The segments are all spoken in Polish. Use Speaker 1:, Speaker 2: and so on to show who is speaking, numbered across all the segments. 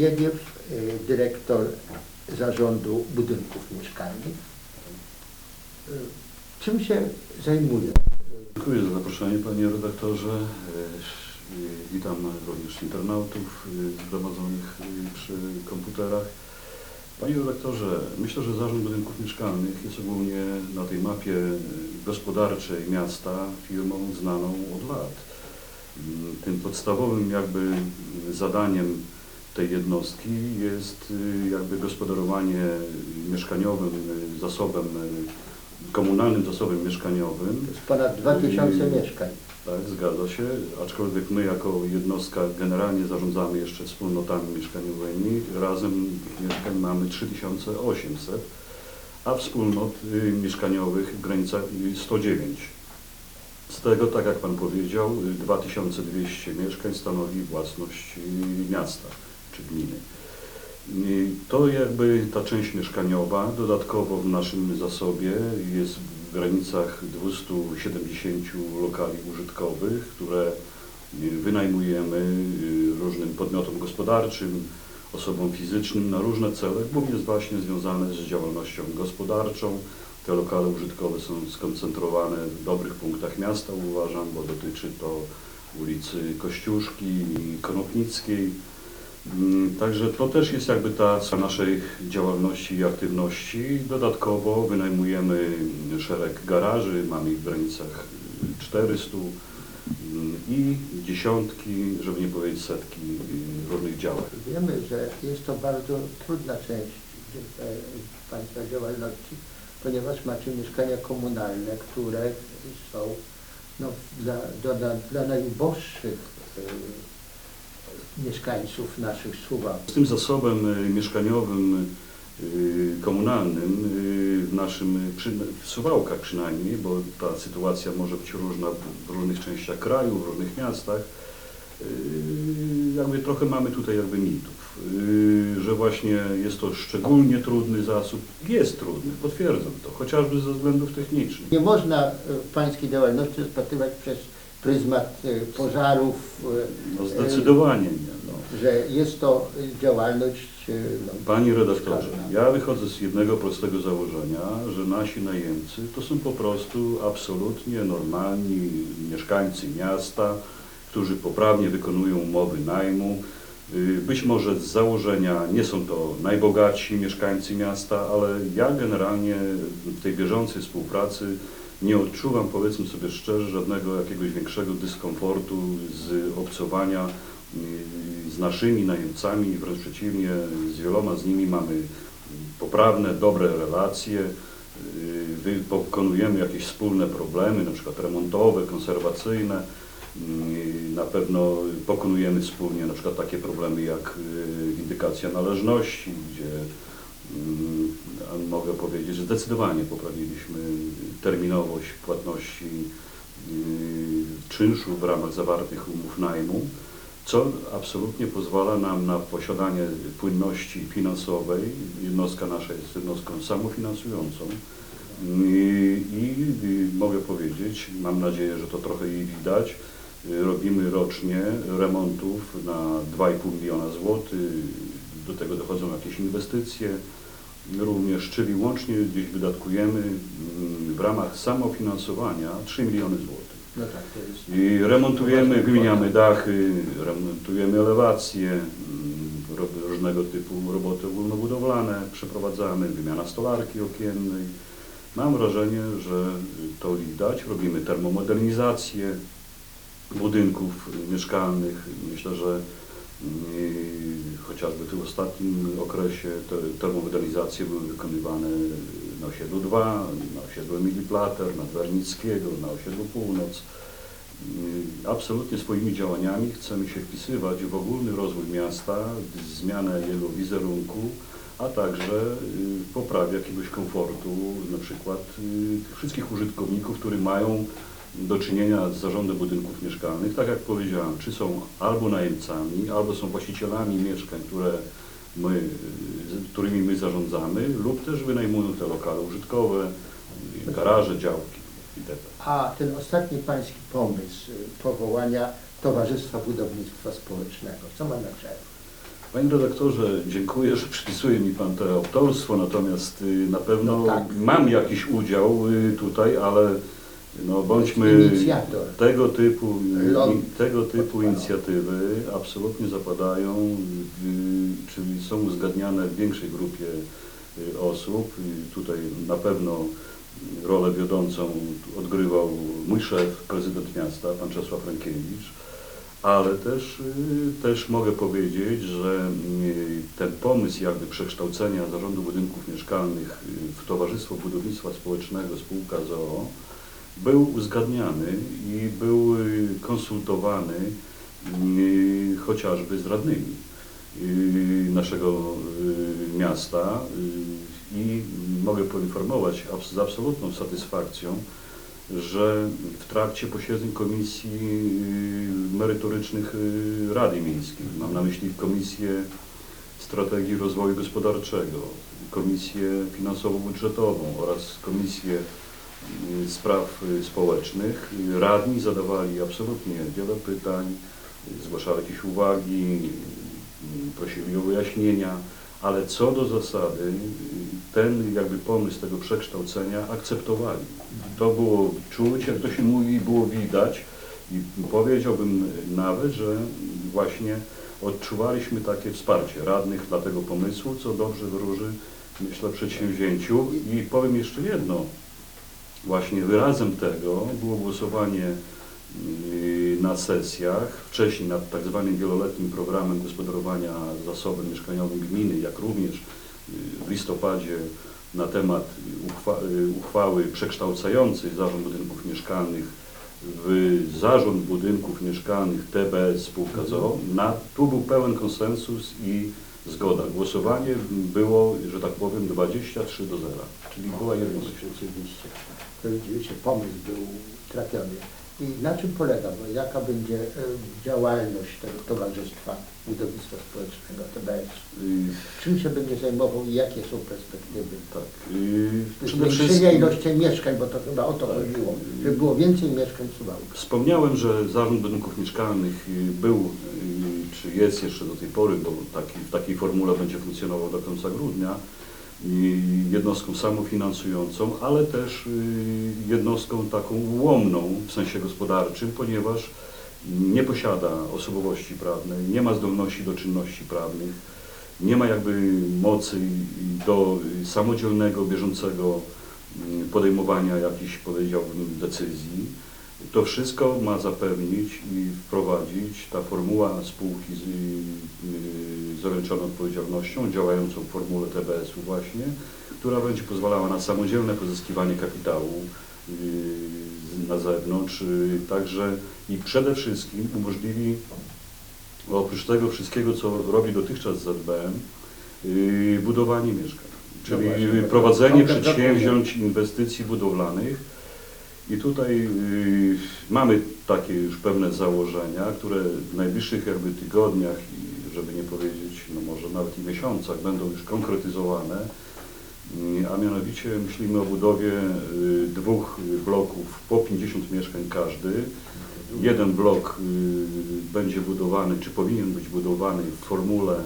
Speaker 1: Lebiediew, e, dyrektor Zarządu Budynków Mieszkalnych. E, Czym się zajmuje?
Speaker 2: Dziękuję za zaproszenie panie redaktorze. E, Witam również internautów zgromadzonych przy komputerach. Panie redaktorze, myślę, że Zarząd Budynków Mieszkalnych jest ogólnie na tej mapie gospodarczej miasta firmą znaną od lat. Tym podstawowym jakby zadaniem tej jednostki jest y, jakby gospodarowanie mieszkaniowym y, zasobem, y, komunalnym zasobem mieszkaniowym.
Speaker 1: To jest ponad 2000
Speaker 2: Yy,
Speaker 1: mieszkań.
Speaker 2: Tak, zgadza się, aczkolwiek my jako jednostka generalnie zarządzamy jeszcze wspólnotami mieszkaniowymi. Razem mieszkań mamy 3800, a wspólnot mieszkaniowych w granicach y, 109. Z tego, tak jak Pan powiedział, y, 2200 mieszkań stanowi własność miasta czy gminy. To jakby ta część mieszkaniowa, dodatkowo w naszym zasobie jest w granicach 270 lokali użytkowych, które y, wynajmujemy y, różnym podmiotom gospodarczym, osobom fizycznym na różne cele, głównie właśnie związane z działalnością gospodarczą. Te lokale użytkowe są skoncentrowane w dobrych punktach miasta, uważam, bo dotyczy to ulicy Kościuszki i Konopnickiej. Mm, Także to też jest jakby ta z naszej działalności i aktywności. Dodatkowo wynajmujemy szereg garaży, mamy ich w granicach 400 mm, i dziesiątki, żeby nie powiedzieć setki y, różnych działań.
Speaker 1: Wiemy, że jest to bardzo trudna część e, Państwa działalności, ponieważ macie mieszkania komunalne, które są no, dla, dla, dla, najuboższych e, mieszkańców naszych Suwałk.
Speaker 2: Z tym zasobem y, mieszkaniowym y, komunalnym y, w naszym, w Suwałkach przynajmniej, bo ta sytuacja może być różna w różnych częściach kraju, w różnych miastach, jakby trochę mamy tutaj jakby mitów, że właśnie jest to szczególnie trudny zasób. Jest trudny, potwierdzam to, chociażby ze względów technicznych.
Speaker 1: Nie można e, pańskiej działalności rozpatrywać przez pryzmat e, pożarów, e,
Speaker 2: No zdecydowanie nie. No.
Speaker 1: że jest to działalność e, no,
Speaker 2: Panie redaktorze, ja wychodzę z jednego prostego założenia, że nasi najemcy to są po prostu absolutnie normalni mieszkańcy miasta, którzy poprawnie wykonują umowy najmu. Y, Być może z założenia nie są to najbogatsi mieszkańcy miasta, ale ja generalnie w tej bieżącej współpracy nie odczuwam, powiedzmy sobie szczerze, żadnego jakiegoś większego dyskomfortu z obcowania y, z naszymi najemcami, wręcz przeciwnie, z wieloma z nimi mamy poprawne, dobre relacje, y, pokonujemy jakieś wspólne problemy, na przykład remontowe, konserwacyjne. Y, Na pewno pokonujemy wspólnie na przykład takie problemy jak y, windykacja należności, gdzie mm, mogę powiedzieć, że zdecydowanie poprawiliśmy terminowość płatności y, czynszu w ramach zawartych umów najmu, co absolutnie pozwala nam na posiadanie płynności finansowej. Jednostka nasza jest jednostką samofinansującą. I, i y, mogę powiedzieć, mam nadzieję, że to trochę jej widać, robimy rocznie remontów na 2,5 miliona złotych, do tego dochodzą jakieś inwestycje również, czyli łącznie gdzieś wydatkujemy mm, w ramach samofinansowania 3 miliony złotych.
Speaker 1: No tak, to jest
Speaker 2: I remontujemy, wymieniamy dachy, remontujemy elewacje, mm, różnego typu roboty ogólnobudowlane przeprowadzamy, wymiana stolarki okiennej. Mam wrażenie, że to widać. Robimy termomodernizację budynków mieszkalnych. Myślę, że chociażby w tym ostatnim okresie te były wykonywane na osiedlu 2, na osiedlu Emilii Plater, na Dwernickiego, na osiedlu Północ. Y, Absolutnie swoimi działaniami chcemy się wpisywać w ogólny rozwój miasta, zmianę jego wizerunku, a także y, poprawę jakiegoś komfortu na przykład tych wszystkich użytkowników, którzy mają do czynienia z zarządem budynków mieszkalnych, tak jak powiedziałem, czy są albo najemcami, albo są właścicielami mieszkań, które my, którymi my zarządzamy, lub też wynajmują te lokale użytkowe, garaże, działki. itp.
Speaker 1: A ten ostatni pański pomysł powołania Towarzystwa Budownictwa Społecznego, co ma na celu?
Speaker 2: Panie redaktorze, dziękuję, że przypisuje mi Pan to autorstwo, natomiast y, na pewno
Speaker 1: No tak.
Speaker 2: mam jakiś udział y, tutaj, ale no, bądźmy
Speaker 1: Inicjator.
Speaker 2: tego typu,
Speaker 1: Ląd
Speaker 2: tego typu inicjatywy absolutnie zapadają, czyli są uzgadniane w większej grupie y, osób. I tutaj na pewno rolę wiodącą odgrywał mój szef, prezydent miasta, pan Czesław Rękiewicz. Ale też, y, też mogę powiedzieć, że y, ten pomysł jakby przekształcenia Zarządu Budynków Mieszkalnych w Towarzystwo Budownictwa Społecznego spółka ZOO był uzgadniany i był y, konsultowany y, chociażby z radnymi y, naszego miasta i mogę poinformować z absolutną satysfakcją, że w trakcie posiedzeń komisji merytorycznych Rady Miejskiej, mam na myśli Komisję Strategii Rozwoju Gospodarczego, Komisję Finansowo-Budżetową oraz Komisję Spraw y, Społecznych, radni zadawali absolutnie wiele pytań, zgłaszali jakieś uwagi, prosili o wyjaśnienia, ale co do zasady y, ten jakby pomysł tego przekształcenia akceptowali. To było czuć, jak to się mówi, było widać i powiedziałbym nawet, że właśnie odczuwaliśmy takie wsparcie radnych dla tego pomysłu, co dobrze wróży, myślę, przedsięwzięciu. I powiem jeszcze jedno, właśnie wyrazem tego było głosowanie yy, na sesjach, wcześniej nad tak zwanym wieloletnim programem gospodarowania zasobem mieszkaniowym gminy, jak również yy, w listopadzie na temat uchwa yy, uchwały przekształcającej Zarząd Budynków Mieszkalnych w Zarząd Budynków Mieszkalnych TBS spółka ZOO. Na, tu był pełen konsensus i zgoda. Głosowanie było, że tak powiem, 23 do 0, czyli była jedność.
Speaker 1: Rzeczywiście. Pomysł był trafiony. I na czym polega, bo jaka będzie e, działalność tego Towarzystwa Budownictwa Społecznego, TBS?
Speaker 2: Yy,
Speaker 1: Czym się będzie zajmował i jakie są perspektywy?
Speaker 2: przede
Speaker 1: Zwiększenia ilości mieszkań, bo to chyba o to
Speaker 2: Tak.
Speaker 1: chodziło, żeby było więcej mieszkań w Suwałkach.
Speaker 2: Wspomniałem, że Zarząd Budynków Mieszkalnych y, był, y, czy jest jeszcze do tej pory, bo taki, w takiej formule będzie funkcjonował do końca grudnia, y, jednostką samofinansującą, ale też y, jednostką taką ułomną w sensie gospodarczym, ponieważ nie posiada osobowości prawnej, nie ma zdolności do czynności prawnych, nie ma jakby mocy do samodzielnego, bieżącego y, podejmowania jakichś, powiedziałbym, decyzji. To wszystko ma zapewnić i wprowadzić ta formuła spółki z, y, z ograniczoną odpowiedzialnością, działającą w formule TBS-u właśnie, która będzie pozwalała na samodzielne pozyskiwanie kapitału y, na zewnątrz, y, także i przede wszystkim umożliwi oprócz tego wszystkiego, co robi dotychczas ZBM, budowanie mieszkań, czyli
Speaker 1: No właśnie,
Speaker 2: prowadzenie przedsięwzięć inwestycji budowlanych. I tutaj y, mamy takie już pewne założenia, które w najbliższych jakby tygodniach, i żeby nie powiedzieć, no może nawet i miesiącach, będą już konkretyzowane. Y, A mianowicie myślimy o budowie y, dwóch bloków po 50 mieszkań każdy. Jeden blok y, będzie budowany, czy powinien być budowany w formule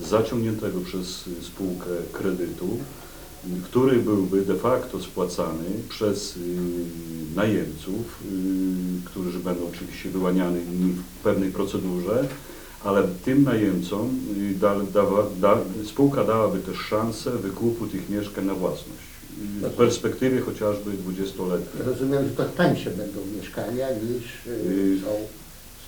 Speaker 2: zaciągniętego przez spółkę kredytu, który byłby de facto spłacany przez y, najemców, y, którzy będą oczywiście wyłaniani w pewnej procedurze, ale tym najemcom y, da, da, spółka dałaby też szansę wykupu tych mieszkań na własność. W perspektywie chociażby 20-letniej.
Speaker 1: Rozumiem, że to tańsze będą mieszkania niż są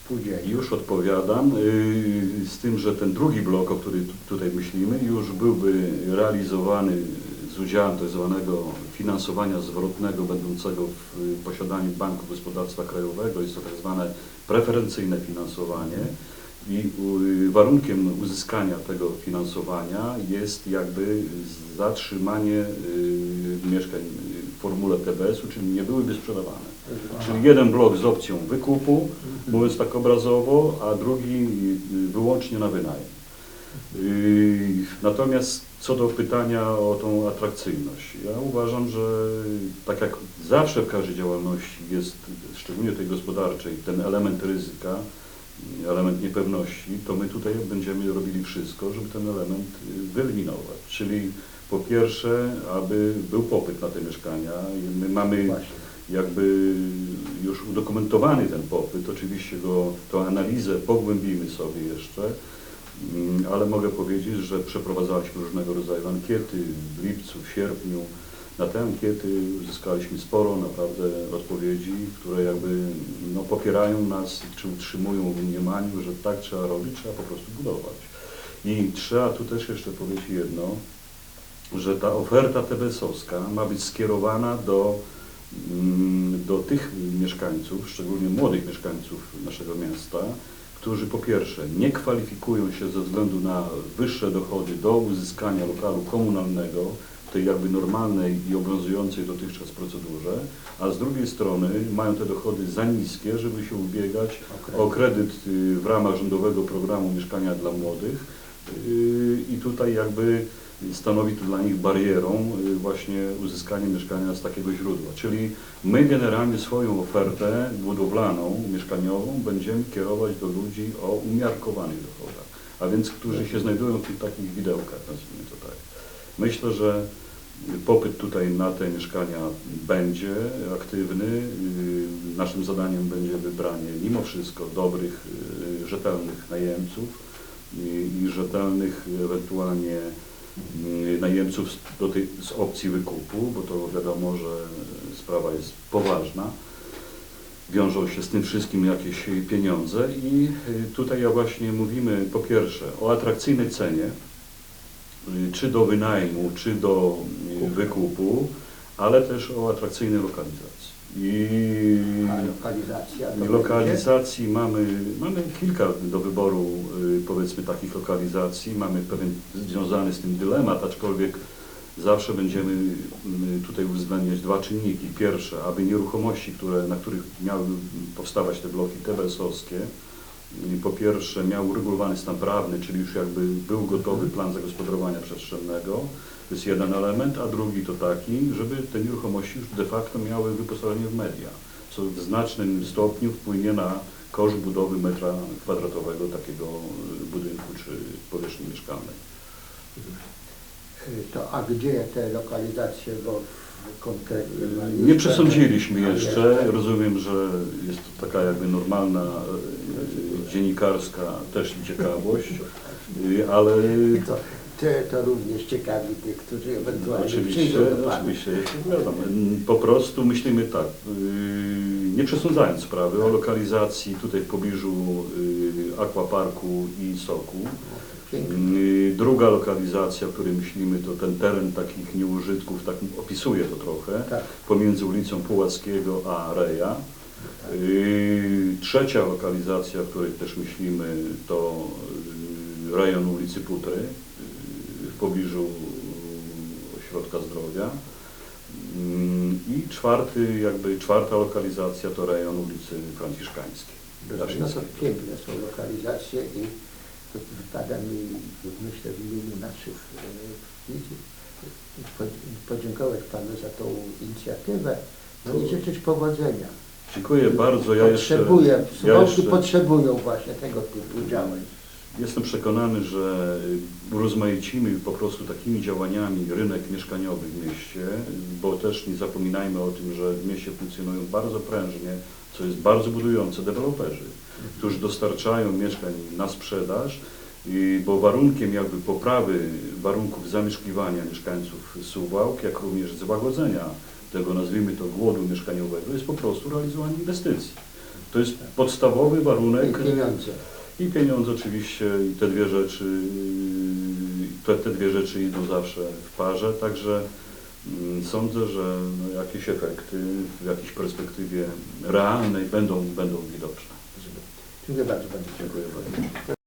Speaker 1: spółdzielnie.
Speaker 2: Już odpowiadam, yy, z tym, że ten drugi blok, o którym tu- tutaj myślimy, już byłby realizowany z udziałem tak zwanego finansowania zwrotnego będącego w y, posiadaniu Banku Gospodarstwa Krajowego. Jest to tak zwane preferencyjne finansowanie i y, warunkiem uzyskania tego finansowania jest jakby zatrzymanie y, mieszkań w formule TBS-u, czyli nie byłyby sprzedawane. Czyli jeden blok z opcją wykupu, mówiąc tak obrazowo, a drugi wyłącznie na wynajem. Natomiast Co do pytania o tą atrakcyjność, ja uważam, że tak jak zawsze w każdej działalności jest, szczególnie tej gospodarczej, ten element ryzyka, element niepewności, to my tutaj będziemy robili wszystko, żeby ten element y, wyeliminować. Czyli po pierwsze, aby był popyt na te mieszkania. My mamy
Speaker 1: Właśnie.
Speaker 2: jakby już udokumentowany ten popyt, oczywiście go, tą analizę pogłębimy sobie jeszcze, ale mogę powiedzieć, że przeprowadzaliśmy różnego rodzaju ankiety w lipcu, w sierpniu. Na te ankiety uzyskaliśmy sporo naprawdę odpowiedzi, które jakby no, popierają nas, czy utrzymują w mniemaniu, że tak trzeba robić, trzeba po prostu budować. I trzeba tu też jeszcze powiedzieć jedno, że ta oferta TBS-owska ma być skierowana do, mm, do tych mieszkańców, szczególnie młodych mieszkańców naszego miasta, którzy po pierwsze nie kwalifikują się ze względu na wyższe dochody do uzyskania lokalu komunalnego w tej jakby normalnej i obowiązującej dotychczas procedurze, a z drugiej strony mają te dochody za niskie, żeby się ubiegać o kredyt y, w ramach rządowego programu Mieszkania dla Młodych. Y, i tutaj jakby stanowi to dla nich barierą y, właśnie uzyskanie mieszkania z takiego źródła. Czyli my generalnie swoją ofertę budowlaną, mieszkaniową będziemy kierować do ludzi o umiarkowanych dochodach, a więc którzy się znajdują w tych takich widełkach, nazwijmy to tak. Myślę, że popyt tutaj na te mieszkania będzie aktywny. Y, Naszym zadaniem będzie wybranie mimo wszystko dobrych, y, rzetelnych najemców i, rzetelnych ewentualnie najemców z, do tej, z opcji wykupu, bo to wiadomo, że sprawa jest poważna. Wiążą się z tym wszystkim jakieś pieniądze i y, tutaj ja właśnie mówimy po pierwsze o atrakcyjnej cenie, y, czy do wynajmu, czy do y, wykupu, ale też o atrakcyjnej lokalizacji. I
Speaker 1: A lokalizacja. to
Speaker 2: lokalizacji mamy, mamy kilka do wyboru, y, powiedzmy, takich lokalizacji. Mamy pewien związany z tym dylemat, aczkolwiek zawsze będziemy y, tutaj uwzględniać dwa czynniki. Pierwsze, aby nieruchomości, które, na których miały powstawać te bloki TBS-owskie, y, po pierwsze miał uregulowany stan prawny, czyli już jakby był gotowy plan zagospodarowania przestrzennego. To jest jeden element, a drugi to taki, żeby te nieruchomości już de facto miały wyposażenie w media, co w znacznym stopniu wpłynie na koszt budowy metra kwadratowego takiego budynku czy powierzchni mieszkalnej.
Speaker 1: To, a gdzie te lokalizacje, bo konkretnie...
Speaker 2: Nie przesądziliśmy jeszcze. Rozumiem, że jest to taka jakby normalna y, dziennikarska też ciekawość, ale
Speaker 1: To, to, również ciekawi tych, którzy ewentualnie
Speaker 2: Oczywiście,
Speaker 1: przyjdą do Pana.
Speaker 2: oczywiście, zgadzam. Po prostu myślimy tak, yy, nie przesądzając sprawy o lokalizacji tutaj w pobliżu yy, aquaparku i soku.
Speaker 1: Pięknie.
Speaker 2: Yy, Druga lokalizacja, o której myślimy, to ten teren takich nieużytków, tak opisuje to trochę,
Speaker 1: Tak.
Speaker 2: pomiędzy ulicą Pułackiego a Reja. Yy, Trzecia lokalizacja, o której też myślimy, to yy, rejon ulicy Putry w pobliżu yy, ośrodka zdrowia. Yy, I czwarty, jakby czwarta lokalizacja to rejon ulicy Franciszkańskiej.
Speaker 1: No to piękne są lokalizacje i wypada mi, myślę, w imieniu naszych e, podziękować Panu za tą inicjatywę no i życzyć powodzenia.
Speaker 2: Dziękuję bardzo. Ja jeszcze,
Speaker 1: Potrzebuję,
Speaker 2: ja
Speaker 1: Suwałki
Speaker 2: jeszcze
Speaker 1: potrzebują właśnie tego typu działań.
Speaker 2: Jestem przekonany, że urozmaicimy po prostu takimi działaniami rynek mieszkaniowy w mieście, bo też nie zapominajmy o tym, że w mieście funkcjonują bardzo prężnie, co jest bardzo budujące, deweloperzy, którzy dostarczają mieszkań na sprzedaż, i, bo warunkiem jakby poprawy warunków zamieszkiwania mieszkańców Suwałk, jak również złagodzenia tego, nazwijmy to, głodu mieszkaniowego, jest po prostu realizowanie inwestycji. To jest podstawowy
Speaker 1: I
Speaker 2: warunek
Speaker 1: pieniądze.
Speaker 2: I pieniądze oczywiście, i te dwie rzeczy, te, te dwie rzeczy idą zawsze w parze, także mm, sądzę, że no, jakieś efekty w jakiejś perspektywie realnej będą, będą widoczne.
Speaker 1: Dziękuję bardzo.
Speaker 2: Dziękuję bardzo.